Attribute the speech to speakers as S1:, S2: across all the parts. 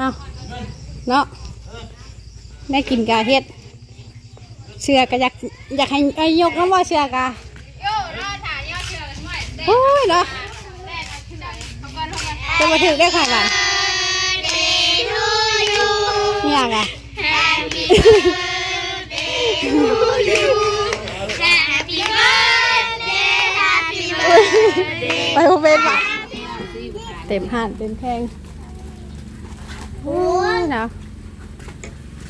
S1: เอาเนาะได้กินกาเฮ็ดเชือกะอยากอยากให้ไอ้ยกน้ำว่าเชือกะ
S2: โยรอถ่ายยอดเชื่อกันหน่อย
S1: โอ้ยเนาะ
S2: แรกเอาขึ้นหน่อยเขาก่อนเขาก่อน
S1: จะมาถึงได้ค่ะกัน
S2: Birthday to you
S1: นี่อย่างอะ
S2: Happy birthday to you Happy birthday Happy birthday
S1: ไปโรงเรียนปะเต็มห่านเต็มแพง โอ้ยเนาะ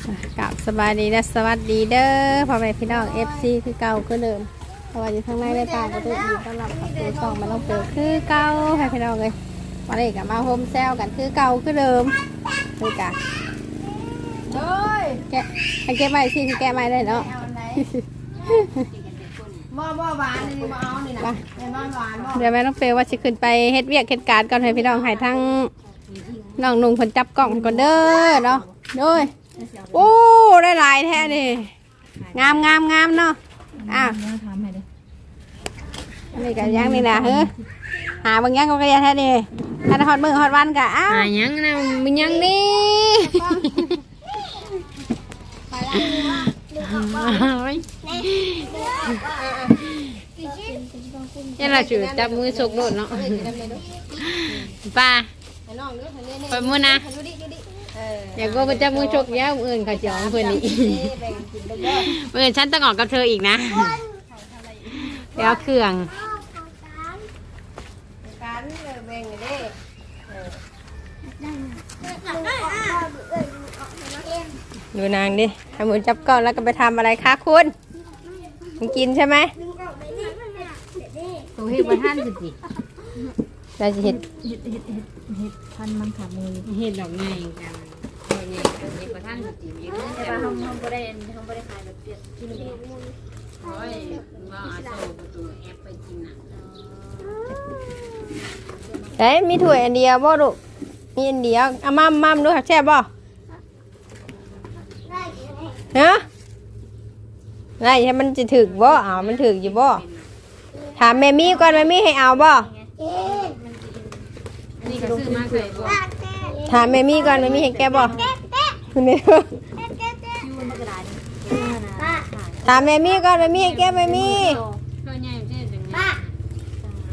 S1: อะกลับสบายดีนะสวัสดีเด้อพ่อแม่พี่น้อง FC คือเก่าคือเดิมเพราะว่าอยู่ข้างในได้ตามประตูอยู่ต้อนรับประตูสองมาต้องเปิดคือเก่าให้พี่น้องเลยวันนี้กับมาโฮมแซลกันคือเก่าคือเดิมคือกะ
S2: เฮ้ย
S1: แกะให้แกะใหม่สิคือแกะใหม่ได้เนาะ
S2: บ่บ่หวานนี่บ่เอานี่นะ
S1: ไป
S2: แม่บ้านหวานบ่
S1: เดี๋ยวแม่น้องเฟลว่าจะขึ้นไปเฮ็ดเวียกเฮ็ดการก่อนให้พี่น้องให้ทั้ง น้องนุ่งคนจับกล้องก่อนเด้อเนาะโดยโอ้ได้หลายแท้นี่งามงามงามเนาะอ้าวอันนี้ก็ยังนี่นะเฮ้อหาบางยังก็กระยาแท้นี่ถ้าฮอดมือฮอดวันก็อ้าว
S2: หายังนะมันยังนี่
S3: นี่เราถือจับมือสุกโดดเนาะป้า
S1: ให้น้องดูให้นี่
S3: ไปมือนะ
S1: ๆดูดิดูดิเออ
S3: อยากก็ไปจับมือชกยาวมืออื่นเขาจะเอาเพื่อนอีก
S1: แบ่งกินเด้อ
S3: มืออื่นฉันต้องออกกับเธออีกนะแล้วเครื่อง
S1: การเออแบ่งเด้ดูนางดิทำมือจับก้อนแล้วก็ไปทำอะไรคะคุณมันกินใช่ไหม
S3: ตัวเฮ็ดบ่ทันสิ
S1: เราจะเห็น
S3: พันมังขามือเฮ็ดดอกไงกันดอกไงกันเฮ็ดบ่ทันสิอีกแต่ว่าเฮาเฮาบ่ได้เฮาบ่ได้ขายแบบเปียกกินเองโอ้ยว่าอาโซประตูแอปไปกินน่ะ
S1: เอ้ยมีถ้วยอันเดียวบ่ลูกมีอันเดียวเอามั่มมั่มดูค่ะแช่บบ่ฮะได้ให้มันจะถึกบ่เอามันถึกอยู่บ่ถามแม่มี่ก่อนแม่มี่ให้เอาบ่
S3: อันนี้ก็ซื้อมาใส่บ่
S1: ถามแม่มี่ก่อนแม่มี่ให้แกบ่นี่ถามแม่มี่ก่อนแม่มี่ให้แกแม่มี่
S3: ตัวใหญ่เท่จังป้า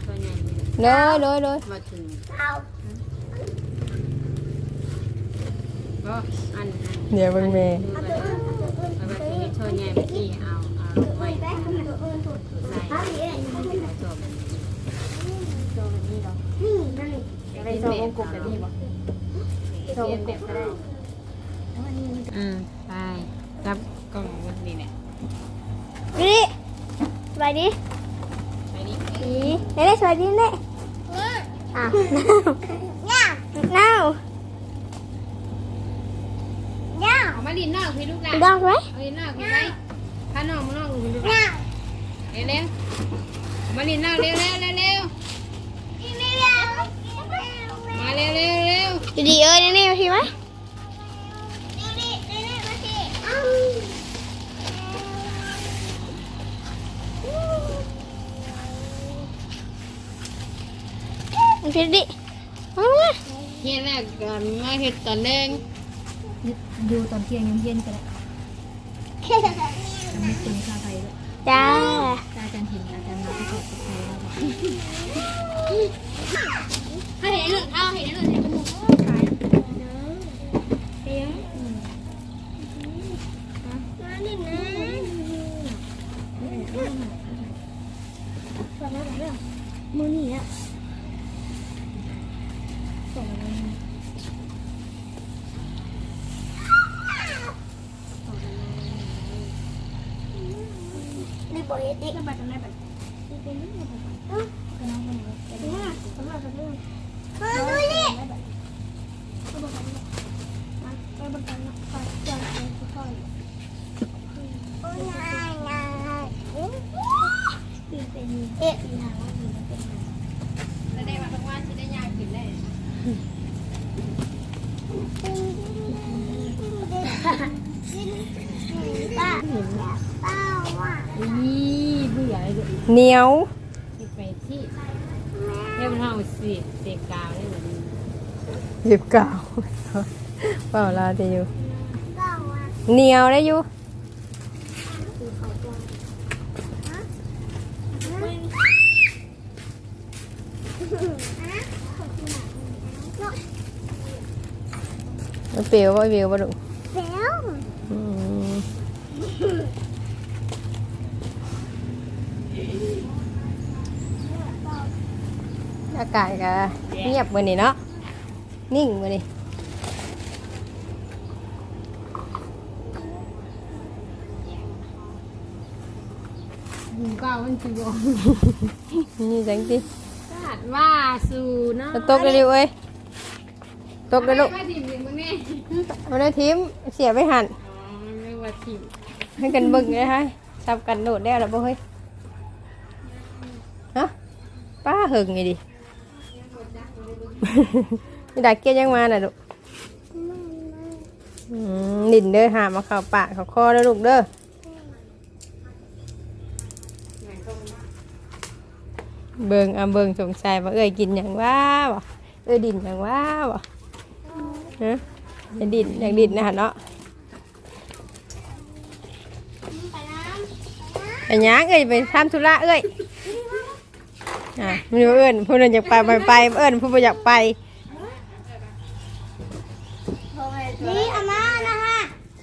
S3: ตัวใหญ่
S1: เลยเลยเลย
S3: มาถึงก็อันอัน
S1: เดี๋ยวเบิ่งแม่
S3: เอาแบบนี้โชว์ใหญ่เมื่อกี้เอาเอาไว้ใส่ ไปโชว์วงกลมแบบนี้บ่โชว์วงกลมก็ได้อืมไปจับกล้องแบบนี้เนี่ย
S4: นี่สวัสดี
S3: ไปนี่
S4: ดีเล่สวัสดีเล่อะน้าวน้าว
S3: เอามาลินนอกพี่ลูกหลาน
S4: ดอกไหม
S3: เอาลินนอกพี่ไปพานอกมานอกพี่ลูกหลาน
S4: น้ว
S3: เร็วเร็วมาลินนอกเร็วเร็วเร็วเร็ว มาเร็วเร็วเร็ว
S4: ดีเอ้ยนี่นี่มาทีไหมมาทีดิมามา
S3: เฮียแรกก่อนมาเห็ดตอนแดง
S5: ดูตอนเที่ยงยังเย็นก็ได้ไม่เป็นชาไทยด้วย
S4: จ้า
S5: อาจารย์เห็นอาจารย์มาที่ขอบไทยแล้ว บอก
S2: ให้เห็นเรื่องเอาให้เห็นเรื่องเห็นจมูก
S4: มือนี่อะนี่บอกเด็กมาทำไมแบบเออดูนี่เอ๊ะ
S2: แล้วได้มาทุกวันที่ได้ยากินได้
S4: ป้าป้าว่า
S3: นี่เบื่อเลย
S1: เหนียว
S3: ที่ไปที่เรียกมันเอาเสียเสียกาวได้แบบนี้
S1: หยิบเก่า
S5: เปล่าเราจะอยู่
S4: เก้าอะ
S5: เหนียวได้อยู่
S4: คือเขาตัวฮะฮะขอบคุณอะเนาะ
S5: มันเปรี้ยวป่ะเปรี้ยวป่ะลูก
S4: เดี๋ยว
S5: อืม อากาศก็เงียบมือนี่เนาะนิ่งมือนี่
S3: หมูเก้ามันสิบ่
S5: นี่จังสิ
S3: คาดว่าสู่เนาะ
S5: จะตกได้ดิเว้ยตกได้ลูก
S3: มาถิ่มมึงนี่
S5: มันได้ทิมเสียไปหัน
S3: อ๋อไม่ว่าถิ่ม
S5: ให้กันเบิ่งเลยฮะซับกันโดดได้แล้วบ่เฮ้ยฮะป้าหึงไงดิ มีดาเกี้ยยังมาน่ะลูกอืมดินเด้อหามาเข้าปากเข้าคอเด้อลูกเด้อเบิ่งอะเบิ่งสงสัยว่าเอ้ยกินหยังว่าบ่เอ้ยดินหยังว่าบ่ฮะอยากดินอยากดินนะฮะเนาะ
S4: ไปน้
S5: ไปหยังเอ้ยไปทำธุระเอ้ย อะไมันเอิ้นผู้นั้นอยากไปไปไปเอิ้นผู้บ่อยากไปำ
S4: นี่อาม่านะฮะ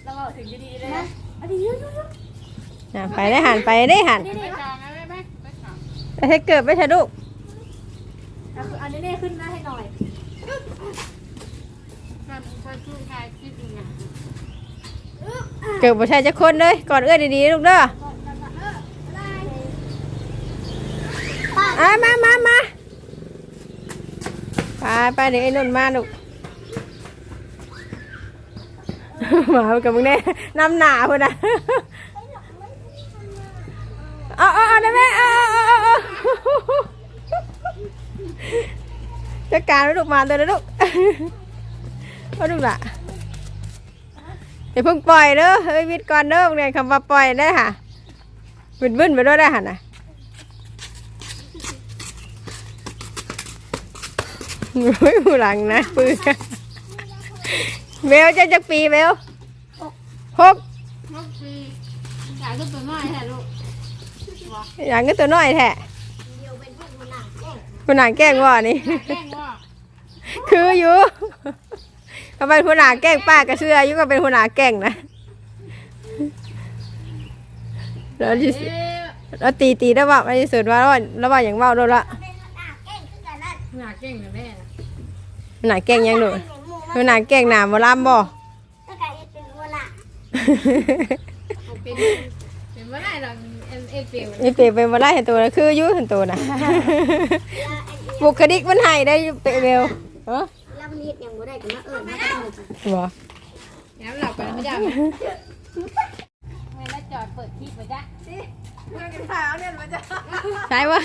S4: เราบอกถึงดีๆเลยนะอันนี้ยุ่ย
S5: อะไปได้หันไปได้หัน
S3: ไปจองนะไปไปไปจอง
S5: ไปให้เกิดไปเถอะลูก
S4: อันนี้ขึ้นหน้าให้หน่อย
S3: มันค่อยสู้ทายคิดดูนะ
S5: เกิดบ่ใช่จะคนเลยก่อนเอ้ยดีๆลูกเด้อ อะมามามาไปไปเดี๋ยวไอ้นุ่นมาลูกมากับมึงแน่น้ำหนาพุ่นนะเอาเอาเอาได้ไหมเอาเอาเอาเอาเอาจัดการไว้ลูกมาตัวนะลูกเอาลูกละอย่าเพิ่งปล่อยเด้อเฮ้ยวิดก่อนเด้อพวกเนี่ยคำว่าปล่อยได้ค่ะบึ้นบึ้นไปด้วยได้ค่ะนะ โอ้ยหูหลังนะปืนเบลจะจะปีเบลหก
S3: ลูกคืออยากขึ้นตัวน้อยแท้ลูก
S5: อย่างก็ตัวน้อยแท้
S4: เดียวเป็นพวกมันหนักแก่
S5: ผู้หนาแกล้งว่านี่
S3: แกล้งว่า
S5: คืออยู่ทำไมผู้หนาแกล้งป้ากระเชื่ออยู่ก็เป็นผู้หนาแกล้งนะแล้วที่
S3: เอ๊ะ
S5: แล้วตีตีแล้วว่าในที่สุดว่าแล้วว่าแล้วว่าอย่างเว่าโดนละ
S4: เป็นหนักแก่ขึ้นกันนั่น
S3: อยากเก่งกับแม่นะ
S5: ผู้ หนาแกล้งยังโดน
S4: หมู
S5: ผู้หนาแกล้งหนาบ่ลำบ่
S4: ถ้าไก่เป็นวัวละ
S3: เอาเป็นเป็นว่าได้หรอกเอ็นเอ็นเปียว
S5: ไอเปรเป็นบ่ได้เห็นตัวนะคืออยู่เห็นตัวนะบุคลิกมันให้ได้อยู่เปรเบลเออ
S4: แล้วมันเห็ดอย่างวัวได้กันมาเอิญมาเอิญ
S5: บ่
S3: ย้ำหลับกันไม่ได้ไม่ได้จอดเปิดคลิปไว้จ้ะ
S5: ใช่ปะ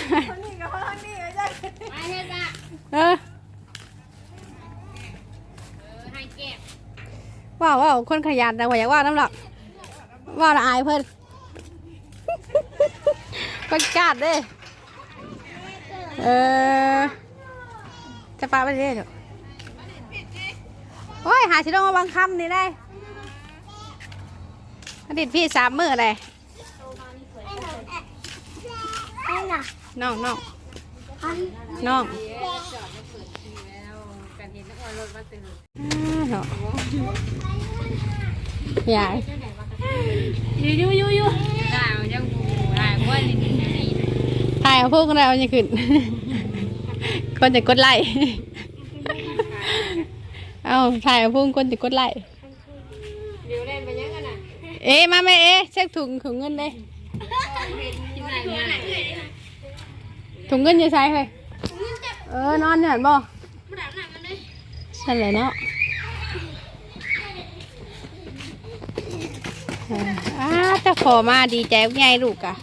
S3: ไม่ใช่จ้ะ
S5: เออ
S3: เออให้เก็บ
S5: ว้าวว้าวคนขยันแต่ว่าอยากว่าน้ำหรอกว่าละอายเพิ่นคนกาดเด้เออจะปาไปเรื่อยเถอะโอ้ยหาชิโดมาบางคำนี่ได้อดีตพี่สามมือเลย
S4: ไอ้น่ะ
S5: น้องน้อง
S4: อัน
S5: น้อง
S3: จอดไม่เปิดคลิปแล้ว กันเห็นนักวันรถมาตื่น
S5: อ้าวเนาะยาย
S3: ยูยูยูยูได้ยังบูได้ว่านี่นี่นี่
S5: ถ่ายเอาพวกเราจะขึ้นคนจะกดไลค์เอาถ่ายเอาพวกคนจะกดไลค์
S3: เดี๋ยวเล่นไปยังกันน่ะ
S5: เอ๊ะมาแม่เอ๊ะเช็คถุงถุงเงินเลย
S3: ที่ไหนมาไหน
S5: ถุงเงินจะใช้เลยเออนอนเนี่ยบ่ ใช่เลยเนาะเอออ้าเจะขอมาดีใจไงลูกอะ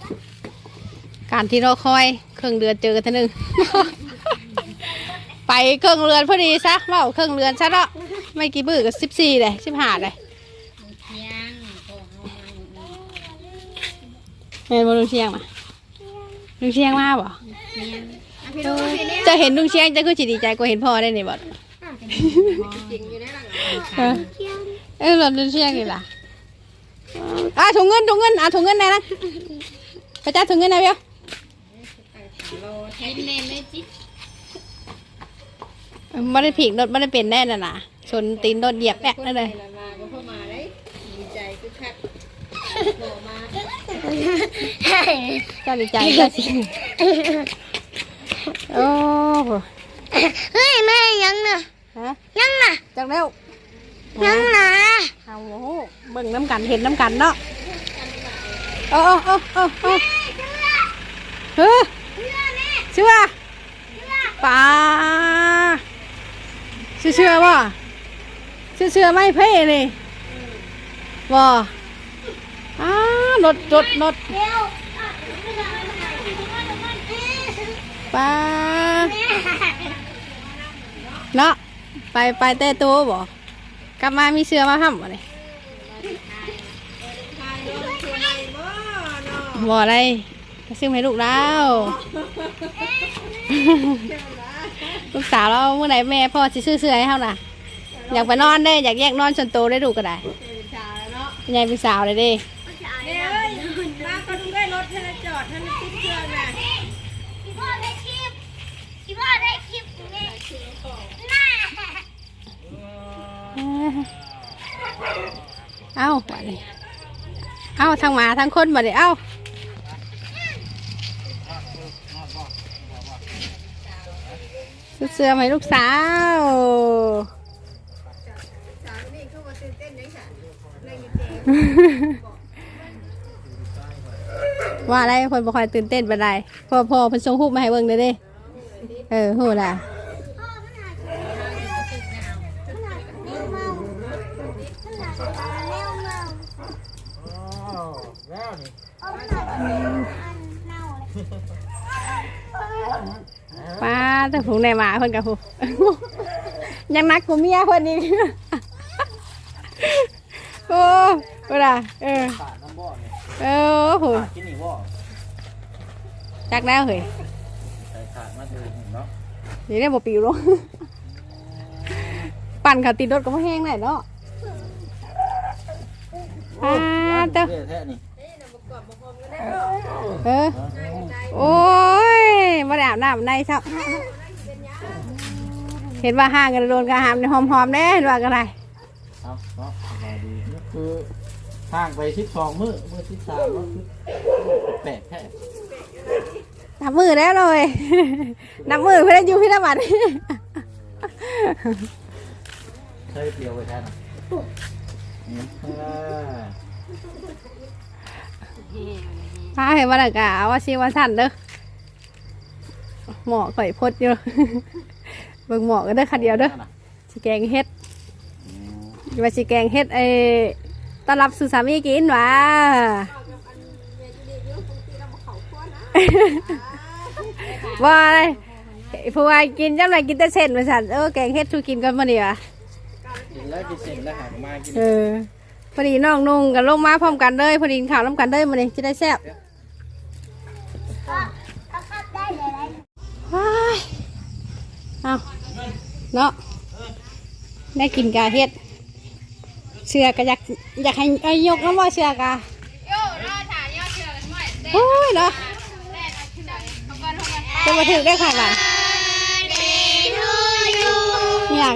S5: การที่เราคอยเครื่องเดือนเจอกันทีหนึง ไปเครื่องเรือนพอดีซะเว่าเครื่องเรือนซะเนาะไม่กี่บื้อก็สิบสี่เลยสิบห้าเลย
S3: ยังโอ้โห
S5: เห็นบลุงเชียงมาลุงเชียงมาบ่เออจะเห็นลุงเชียงจะคือจิดีใจกว่าเห็นพ่อได้นี่บ่
S3: เห็จริงอยู่ในหลัง
S1: เออเออรถเชียงนี่ล่ะอะถุงเงินถุงเงินอะถุงเงินไหนนะไปจ้าถุงเงินไหนเบี้ยว
S2: เห็นเนนเลยจิ
S1: ไม่ได้ผิดรถไม่ได้เป็นแน่น่ะนะชนตีนรถเหยียบแปะนั่นเลย
S3: มาก็เข้ามาเลยดีใจคึกคักโผล่มา
S1: ก็ดีใจก็สิโอ้โห
S4: เฮ้ยแม่ยังน่ะ
S1: ฮะ
S4: ยังน่ะ
S1: จังแล้ว
S4: ยังน่ะ
S1: เอาโอ้โหเบิ่งน้ำกันเห็นน้ำกันเนาะเออเออเออเออเฮ้ยเชื่อปลาเชื่อเชื่อบ่เชื่อเชื่อไม่เพ่เลยบ่อ้ารถรถรถ
S4: เดี๋ยว
S1: ปลาเนาะ ไปไปแต่ตัวบ่กลับมามีเสื้อมาห้ำบ่เลยบ่อะไรก็ซื้อมาให้ลูกแล้วลูกสาวเราเมื่อไหร่แม่พ่อสิซื้อเสื้อให้เฮาน่ะ อยากไปนอนได้อยากแยกนอนชนโตได้ดูก็ได้ยายเป็นสาวเลยเดิ
S3: มาก็ดูได้รถท่านจอดท่านติดเครื่องน่ะ
S4: พี่พ่อได้คลิปพี่พ่อได้คลิปไงน่า
S1: เอ้าบัดนี้เอ้าทั้งหมาทั้งคนบัดนี้เอ้าเสื้อมาให้ลูกสาวว่าอะไรคนบ่คอยตื่นเต้นไปได้พอพอเพิ่นส่งรูปมาให้เบิ่งเด้อเด้ เออโหล่ะ
S4: พ่อมันหามันหาแมวเมามันหา แมวเมาเอามันหาแมวนเน่าเลย
S1: ป้าแต่ผูในหมาเพิ่นกับผูยังนักกูเมียเพิ่นอีกโอ้เวลาเออเออโหจักแล้วเฮ้ย
S6: นี่
S1: ได้บ่ปิวลงปั่นเขาติดรถก็บ่แห้งได้เนาะ อ่าเต้า
S6: เท่แท้นี่
S1: เออโอ้ยบ่ได้อาบน้ำในซับเห็นว่าห้างกันโดนกระหามในหอมๆแน่เห็นว่ากันไร
S6: เอาเนาะสบายดีนี่คือทางไปทิศสองมื้อมื้อที่สามก็คือแปลกแท้
S1: นับมือแล้วเลยนับมือเพื่อนอยู่พี่น้ำมัน
S6: ใช่เปลียวไปแท้น่ะ นี่อ่า
S1: พาเห็นวันอากาศว่าชีวันสั่นเด้อหมอข่อยพดอยู่เบิ่งหมอก็เด้อคันเดียวเด้อสิแกงเฮ็ดว่าสิแกงเฮ็ดไอ้ต้อนรับสู่สามีกินหว่าว่าอะไรผู้ว่ากินจังไรกินแต่เส้นมาสั่นเออแกงเฮ็ดชูกินกันมาเดียว
S6: กินแล้วกินเสร็จแล้วหากมากิน
S1: เออพอดีน้องนุ่งกันลงมาพร้อมกันเลยพอดีกินข่าวน้ำกันเลยมาเลยจะได้แซ่บ
S4: ก็ขับได้เลยได้
S1: ว้ายเอาเนาะได้กินกาเฮ็ดเชือกะอยากอยากให้เอายกน้ำว่าเชือกะ
S2: โย่รอถ่ายยอดเชื่อกันหน่อยเต้น
S1: โอ้ยเนาะ
S2: เต้นเอาขึ้นหน่อยเขาก่อนเขาก่อน
S1: จะมาถึงได้ค่ะหลาน
S2: Birthday to you
S1: นี่อย่าง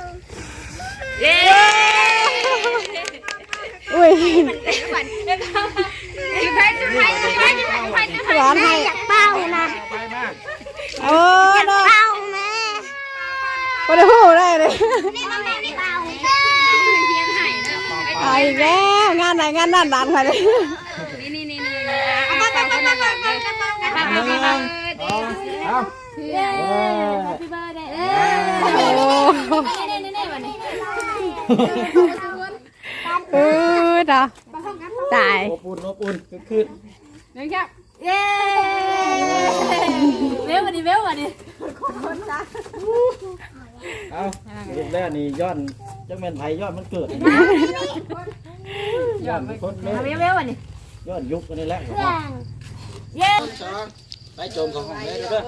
S1: นี่
S6: มั
S1: นไม่ได้เบา
S2: เด้อเอา
S1: อีกแล้วงานไหนงานนั่นดันไปเลย
S2: นี่นี่นี่นี่เอาไปไปไปไปไปไปไปเอาเย้ Happy birthday
S6: เอ้ยเน่
S1: เน่เน่วันนี้เออดาตาย
S6: อบอุ่นอบอุ่นขึ้น
S1: นี่ครับ
S5: เย้เวลวันนี้เวลวันนี้คนคนนะ
S6: เอาลูกแรกนี่ย้อนจังแม่นไผย้อนมันเกิดย้อนคนแม่
S5: เวลเวลวันนี้
S6: ย้อนยุคอันนี้แหละ
S4: เครื่อง
S5: เย้
S6: สองไปโจมของของแม่เด้อ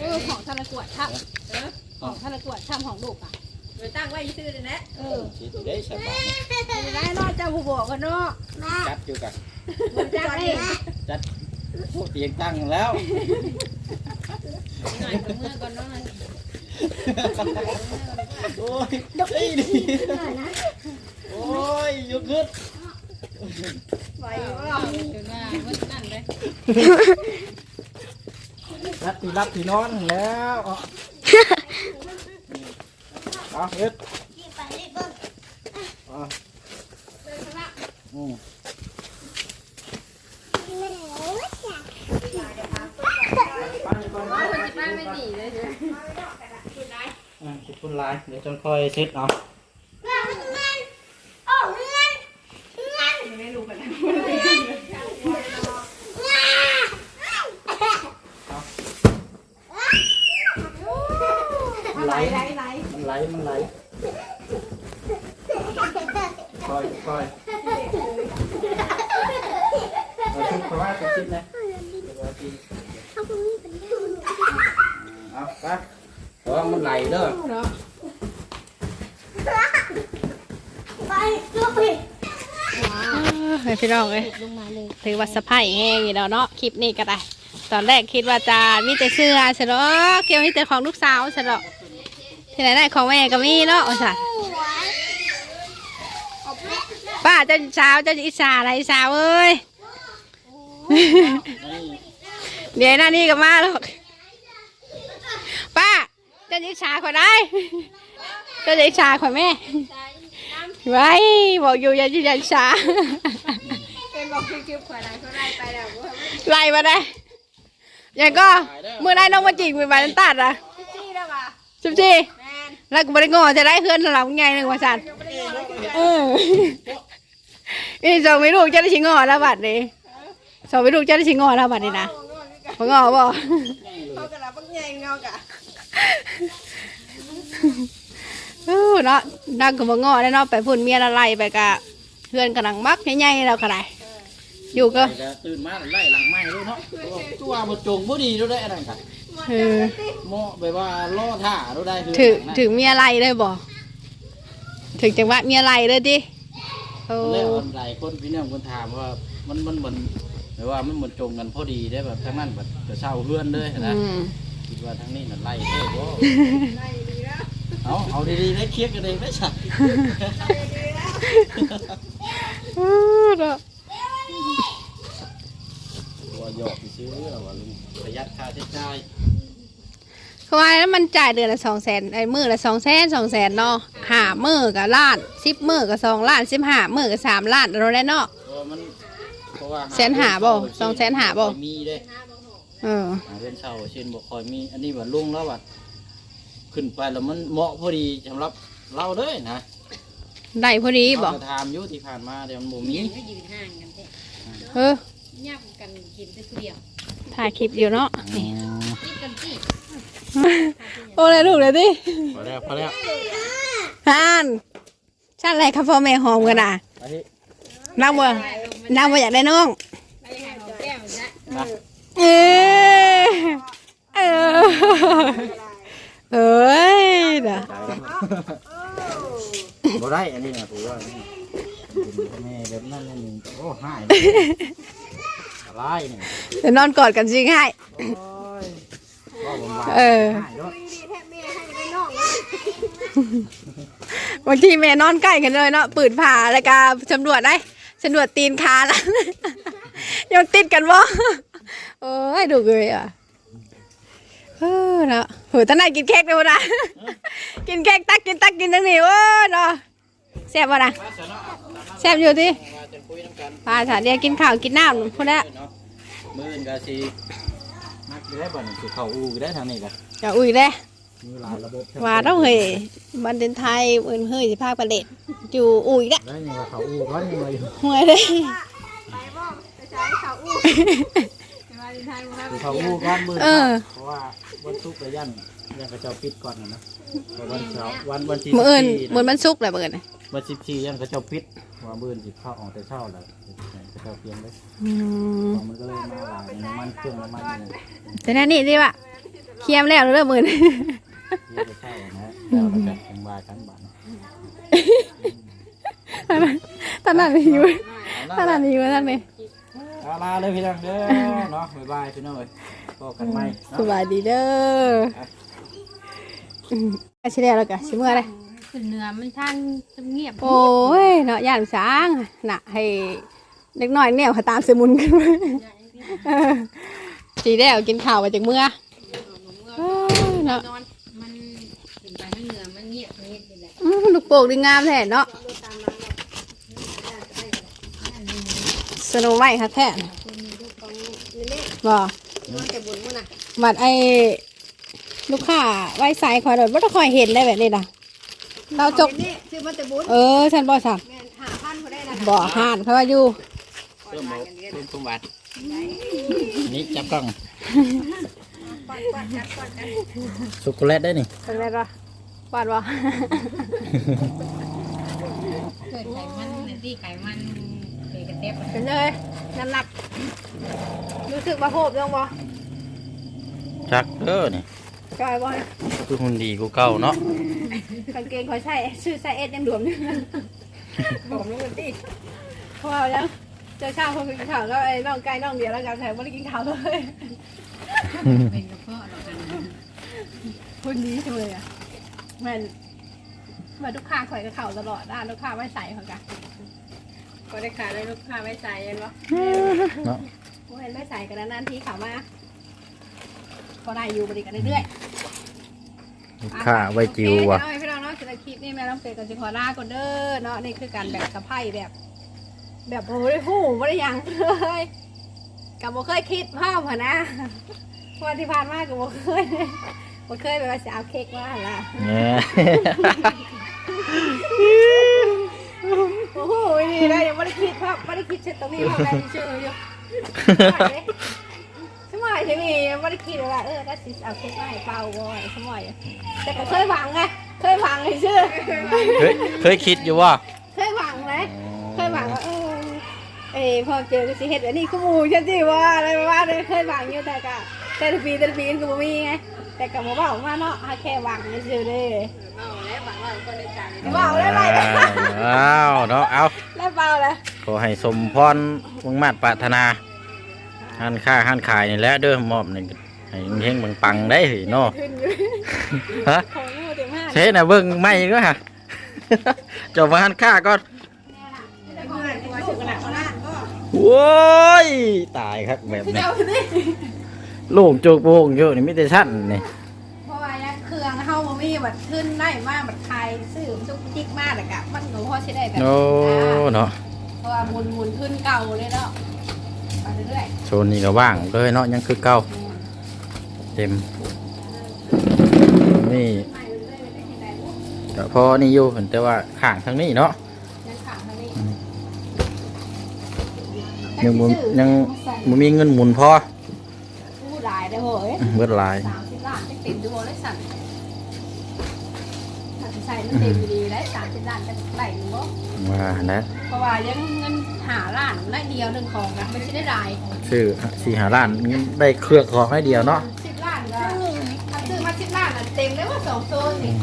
S1: เออของทะเลกวดช่ำของทะเลกวดช่ำของลูกอะ
S2: ไปตั้งไว้ซื่อเลยนะ
S1: เออ
S6: สิได้สบาย
S1: ไม่ได้เนอกเจ้าผู้บอกกันเนาะ
S6: จัดอยู่กัน
S1: จักเอง
S6: จัดพวกเตียงตั้งแล้ว
S2: หน่อยกับเมื่อก่อนเนาะ
S6: โอ้ยไอ้นี่โอ้ยยกขึ้น
S1: ไหวบ่
S2: จนว่าเมื่อนั่นเลย
S6: รับที่รับที่นอนแล้วเอาเอาเฮ็ด
S4: ที่ไปรีบเบิ่ง
S6: เอาอืม
S4: ไม่ได้ว่าจ้ะ
S6: ไปก่อนนะ
S2: ป้าไม่หนีเลยใช่ไหม
S6: อะขอบคุณหลายเดี๋ยวจนค่อยเซ็ตเอา
S4: เงินเงินเงินเงิน
S1: ไม่รู้กันนะ
S6: มันไหล
S1: ไหลไหล
S6: มันไหลมันไหลคอยคอยเอาชุดเพราะว่าเป็นชิ้นนะเดี๋ยวเอาที
S4: เอาตรงนี้เป็นเรื่อง
S6: เอาไปเพราะว่ามันไหลเด้อ
S4: ไปลูกพี่
S1: ให้ พี่น้องเลยถือว่าสะพายแห้งอยู่แล้วเนาะคลิปนี้ก็ได้ ตอนแรกคิดว่าจะมีแต่เสื้อใช่เนาะเกี่ยวมีแต่ของลูกสาวใช่เนาะที่ไหนได้ของแม่ก็มีเนาะโอ้สัป้าเจ้าสาวเจ้าอิสาอะไรอิสาวเอ้ยเดี๋ยวหน้านี่ก็มาหรอกป้าเจ้าอิสาขอยได้เจ้าอิสาขอยแม่ไว้บอกอยู่อย่าอย่าอิสา
S2: เป็น บอกคิวๆขวาไหนเขาไล่ไปแล้วว่า
S1: ไล่มาได้ยังก็เมื่อได้น้องมาจีบมือมาตัดอะ
S2: จี้แล้วว่ะ
S1: จุ๊บจี
S2: แมน
S1: แล้วก็บริงอจะได้เพื่อนสลับไงหนึ่งวันจันทร์เออนี่สองไม่ลูกจะได้ชิงอแล้วบัดนี้สองไม่ลูกจะได้ชิงอแล้วบัดนี้นะพองอบ่
S2: เขากระลับบักใหญ่เงากะ
S1: เออเนาะดังกับบ่งอได้เนาะไปพุ่นเมียละไล่ไปกะเพื่อนกำลังมักใหญ่ๆแล้วก็ได้ อยู่ก็
S6: ไปก็ตื่นมาไล่หลังไม้ด้วยเนาะตัวตัวบ่จงบ่ดีด้วยได้อันนั้นกัน
S1: เออ
S6: เหมาะแบบว่าล่อท่าด้วยได้คือ
S1: ถึง
S6: หลัง
S1: ถึงเมียไล่เลยบ่ถึงจังหวะเมียไล่เลยดิโอ้
S6: นั้นแล้วคนหลายคนพี่น้องคนถามว่ามันมันเหมือนแบบว่ามันเหมือนจงกันพอดีได้แบบทั้งนั้นแบบจะเช่าเพื่อนเลยนะ
S1: อืม
S6: คิดว่าทั้งนี้น่ะไล่เท่บ่เอาเอาดีๆได้เคลียร์กันเองได้สัก
S1: เออเนาะ
S6: ว่า หยอกซื้อว่าลุงประหยัดค่าใช้จ่าย
S1: เขาว่าแล้วมันจ่ายเดือนละสองแสนไอ้มือละสองแสนสองแสนเนาะหามือกับล้านสิบมือกับสองล้านสิบห้ามือกับสามล้านเราได้เนาะ
S6: เพราะว่ามันเพราะว่า
S1: แสนหาบ่สองแสนหาบ่
S6: มีเด้
S1: เออ
S6: หาเงินเช่าเช่นบ่คอยมี อันนี้ว่าลุงแล้วว่าขึ้นไปแล้วมันเหมาะพอดีสำหรับเราเลยนะ
S1: ได้พอดีบอก
S6: เราก็ถามอยู่ที่ผ่านมาเดี๋ยวมันบ่มี
S1: เออ
S2: ย่ำกันกินแต่ผู้เดียว
S1: ถ่ายคลิปอยู่เนาะนี่
S2: นี่กันสิ
S1: โอ้เลยลูกเลยดิ
S6: พอแล้วพอแล้ว
S1: ฮันชาติอะไรครับพ่อแม่หอมกันอะ
S6: ไปที่
S1: นั่งบ่นั่งบ่อยากได้น้อง
S2: ไปหาแก้วจ้ะ
S6: มา
S1: เออเออเอ้ยเด้อ
S6: บ่ได้อันนี้นะผมว่านี่แม่แบบนั้นนั่นนี่โอ้หาย อะไรนี่
S1: เดี๋ยวนอนกอดกันจริงให้
S6: โอ้ยว่าผมว่า
S1: เออ
S6: หายด้วย
S1: บางทีแม่นอนใกล้กันเลยเนาะปืนผ่าแล้วก็สำรวจได้สำรวจตีนขาแล้ว ยังติดกันบ่โอ้ยดูเลยอะเออเนาะโหตอนนั้นกินเค้กไปหมดนะกินเค้กตักกินตักกินทั้งนี้โอ้ยเนาะ แซ่บบ่นะ
S6: มาเสร็จแล้ว
S1: แซ่บอยู่ที่
S6: มาจะคุยน้ำกัน
S1: พาสาเดียวกินข้าวกินน้ำพูดแล้ว
S6: เนาะมื้ออื่นก็สิมักสิได้บ่นี่สิเข้าอู่ได้ทางนี้ก็
S1: อย่าอุ้ยเด้
S6: มีหลายระบบ
S1: ว่าต้องเฮยบันเดนไทยอื่นเฮยสิภาคประเด็ดอยู่อุ้ยเด้
S6: ได้ยังว่าเข้าอู่ก็ยังว่าอยู่
S1: ห่วยเลย
S2: ไปบ่ไปใช้เขาอู้
S6: คือเขาอู้ก้อนมือ
S1: เออ
S6: เพราะว่าวันศุกร์ก็ยันยันกระเจ้าปิดก่อนนะนะแต่ วันเสาร์วันวันที่
S1: มื้ออื่น
S6: 14
S1: มื้อมันสุกร์แหละมื้ออื่นน่ะ
S6: วันสิบสี่ยังกระเจ้าปิดว่ามื้อสิเข้าออกแต่เช้าแล้วกระเจ้าเปลี่ยนเลย
S1: อืม
S6: มันก็เลยมาหลายน้ำมันเครื่องน้ำมันนี่
S1: แต่นั่นนี่สิว่าเคียมแล้วเด้อมื้อนี้
S6: เรียกไปเช่านะแล้วเราจะเป็นบากันบ้าน
S1: ตอนนั้นมีอยู่ตอนนั้นมีอยู่นั่นนี่
S6: เอาลาเลยพี่น้องเด้อเนาะบ๊ายบายพี่น้องเอ้ยพบกันใหม่
S1: ส
S6: เนาะ
S1: บายดีเด้ออืม อาชิแล้วแล้วก็สิเมื่อไร
S2: ขึ้นเหนือมันท่านเงียบ
S1: โอ้ยเนาะย่านสางน่ะให้เล็กน้อยเนี่ยเขาตามสมุนกันมาเออสีแล้วกินข้าวมาจากเมื่อเอ้ยเนาะ
S2: นอนมันขึ้นไปทางเหนือมันเงียบเงียบนี่แหละ
S1: อืมลูกโป่งดีงามแท้เนาะสโนไวท์ค่ะแท้บ่บัดไอ้ ลูกค้าไว้ใส่คอยโดดว่าต้องคอยเห็นได้แบบนี้นะเราจก
S4: ชื่อมันจะบุญ
S1: เออฉันบ่สั่ง
S4: แม่นหาพันเขาได้นะ
S1: บ่ห่านเขาว่าอยู่
S6: เพิ่มบอกเพิ่มความหวานนี่จับกล้องช็อกโกแลตได้นี่
S1: เป็นไรบ่บาดบ่
S2: เกิดไขมันเนี่ยที่ไขมันเกกระเต็บ
S1: เป็นเลยน้ำหนักรู้สึกว่าโหบยังบ่
S6: จักเด้อนี่
S1: จอยบ่
S6: คือหุ่นดีกูเก่าเนาะ
S1: กางเกงเขาใส่ชื่อใส่เอ็ดยังหลวมอยู่ผมลงกันติเพราะว่ายังเจอข้าวคนกินข้าวก็ไอ้น้องไก่น้องเดียวแล้วกันแถมไม่ได้กินข้าวเลย
S2: เป็นกระเพาะหรอกกัน
S1: คนนี้จังเลยอะแมันมาลูกค้าคอยกับเขาตลอดด้านลูกค้าไม่ใส่เขากันก็ได้ขายเลยลูกค้าไม่ใส่เห็นปะ
S6: เนาะ
S1: ผู้เห็นไม่ใส่กันนานๆทีเขามาก็ได้อยู่บริกันเรื่อย
S6: ลู กค้าไว้จิวว่ะ
S1: โอเคพี่น้องเนาะสำหรับคลิปนี้แม่ต้องเปกับจิคอร่าก่อนเด้อเนาะนี่คือการแบบสะไพ่แบบ แบบโอ้ยหูไม่ได้หยังเลยกับโบเคยคิดภาพหัวนะเพราะวันที่ผ่านมากับโบเคยโบเคยแบบว่าจะเอาเค้กมาหั่นล่ะ
S6: เนี่ย
S1: โอ้โหนี่นะยังไม่ได้คิดภาพไม่ได้คิดเช่นตรงนี้ภาพอะไรที่เชื่ออยู่ สมัยที่นี่ยังไม่ได้คิดเลยว่าเออถ้าสิเอาเค้กมาให้เป่าบ่อยสมัยแต่ก็เคยหวังไงเคยหวังเลยชื่อ
S6: เคยเคยคิดอยู่ว่า
S1: เคยหวังไหมเคยหวังว่าเออเอ้ยพอเจอก็สิเฮ็ดแบบนี้ก็หมูฉันสิว่าอะไรประมาณนี้เคยหวังอยู่แต่ก็แต่ละปีแต่ละปีก็บ่มีไงแต่ก็บ่เว้ามาเนาะหาแค่หวังซื่อๆเด้เว้าแล้วหวังว่าก็ได้ใจเว้าแล้วไร
S6: อ้าวเนาะเอา
S1: แล้วเบาแล้ว
S6: ขอให้สมพรมุ่งมาตรปรารถนา ห้านค้าห้านขายนี่แหละเด้อมอบนี่ให้เฮงๆปังๆได้สิเนาะ
S1: ขึ้นอยู่
S6: ฮะ
S1: ของงูเต็มห้าง
S6: เช่น่ะเบิ่งไม่ก็ฮะจบมาห้านค้าก่อน
S1: แต่ของตัวสุกขนาดขนาดก็
S6: โว้ยตายครับแบบนี้
S1: เจ้าสิ
S6: ลูกจุกโป่งอยู่นี่มิแต่ชั้นนี่
S1: เพราะว่าเนี่ยเครื่องเฮาบ่มีบัดขึ้นได้มากบัดคายซื้อจุกจิกมากแล้วก็มันก็พอสิได้แบบ
S6: โอ้เนาะ
S1: เพราะว่าหมุนหมุนขึ้นเก่าเลยเนาะไปเรื่อย
S6: โซนนี้ก็ว่างเลยเนาะยังคือเก่าเต็มนี่ก็พอนี่อยู่เห็นแต่ว่าข้างทางนี้เนาะ
S1: ยังขาดทางนี้
S6: ยังบ่ยังบ่มีเงินหมุนพอ
S1: ผู้หลายได้โหย
S6: เบิดหลาย
S1: สามสิบล้านจะเต็มดูได้สั่นถ้าสิ ใส่มันเต็มดีได้สามสิบล้านจะไหลหรือบ่
S6: ว่านะ
S1: เพราะว่ายังเงินหาล้านได้เดียวหนึ่งของกันไม่ใช่ได้หลาย
S6: ชื่อสี่หาล้านเงินได้เครื่องของให้เดียวเนาะ
S1: สิบล้านก็ถ้าซื้อมาสิบล้านน่ะเต็มเลยว่าสองโซนนี่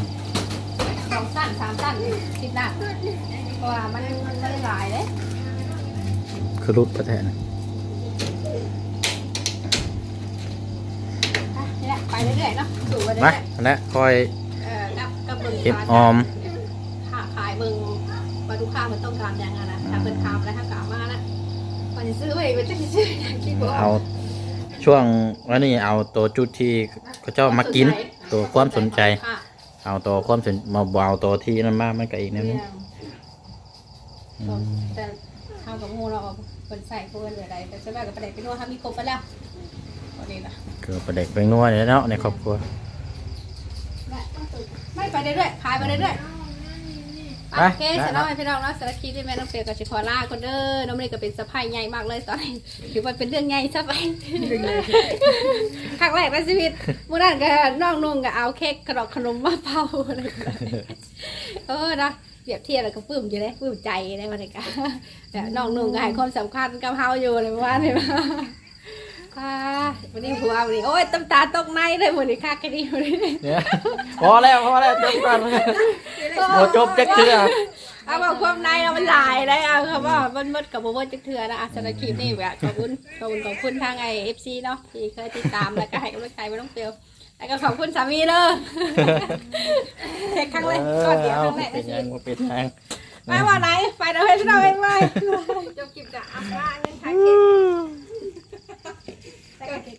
S1: สองสั้นสามสั้นสิบล้านเพราะว่ามันมันไม่ได้หลายเลย
S6: คือรุดประเทศนะ
S1: อะนี่แหละไปเรื่อยๆเนาะสู่ไปเรื่
S6: มา
S1: อย
S6: และคอย
S1: ๆ เอ่อกับกับเบิ่ง
S6: เก็บออม
S1: ค่าขายเบิ่งว่าลูกค้ามันต้องการอย่างไรนะถ้าเป็นคำแล้วถ้ากลับมานะมันจะซื้อไปเป็นจะซื้ออย่างที่บอก
S6: เอาช่วงวันนี้เอาตัวจุดที่เขาเจ้ามากิน ตัวความสนใจ
S1: ค่ะ
S6: เอาตัวความสนมาบ่เอาตัวที่นั่นมามันก็อีกแนวนึง อืม
S1: แต่ทำกับงูเราเอาเป็นใส่เพื่อนหรืออะไรแต่ใช่ไหมกับประเด็นเป็นว่าทำมีครบไปแล้วพอดีละ
S6: เกือบประเด็กไปนัวเลยเนาะในครอบครัว
S1: ไม่ไปเรื่อยๆขายไปเรื่อย
S6: ไป
S1: โอเคเสร็จแล้วให้พี่น้องเนาะสารบคลิปที่แม่น้องเปียกับชิคอล่าคนเด้อน้องเมย์ก็เป็นสะพายใหญ่มากเลยตอนนี้ถือว่าเป็นเรื่องใหญ่ซะไปครั้งแรกในชีวิตเมื่อนั้นก็น้องนุ่งก็เอาเค้กขนมขนมมาเป่าอะไรแบบนี้เออนะเปรียบเทียบแล้วก็ปลื้มอยู่เลยปลื้มใจในวันนี้ก็แต่น้องนุ่งก็ให้ความสำคัญกับเฮาอยู่เลยว่าเนี่ย อ่าวันนี้หัววันนี้โอ้ยตำตาตกในเลยวันนี้ค่าแค่นี้วันนี้
S6: เนี่ยพอแล้วพอแล้วจบกันโมจบจักเทื่อ
S1: เอาบอกความในเรามันหลายได้เอาครับว่ามันมดกับโบว์จักเถื่อนะอะสำหรับคลิปนี้แบบขอบคุณขอบคุณขอบคุณทางไอเอฟซีเนาะที่เคยติดตามแล้วก็ให้กำลังใจไม่ต้องเปลียวแล้วก็ขอบคุณสามีเลยเช็คครั้งแรกก่อนเดียวครั้งแรกใน
S6: เป็น
S1: ชี
S6: ยั
S1: วิ
S6: ง
S1: ต
S6: บ่เป็นยัง
S1: ไปว่าไหนไปเดี๋ยวให้เราเองไปจบคลิปจะอัพว่าเงินขายเค้ก Okay.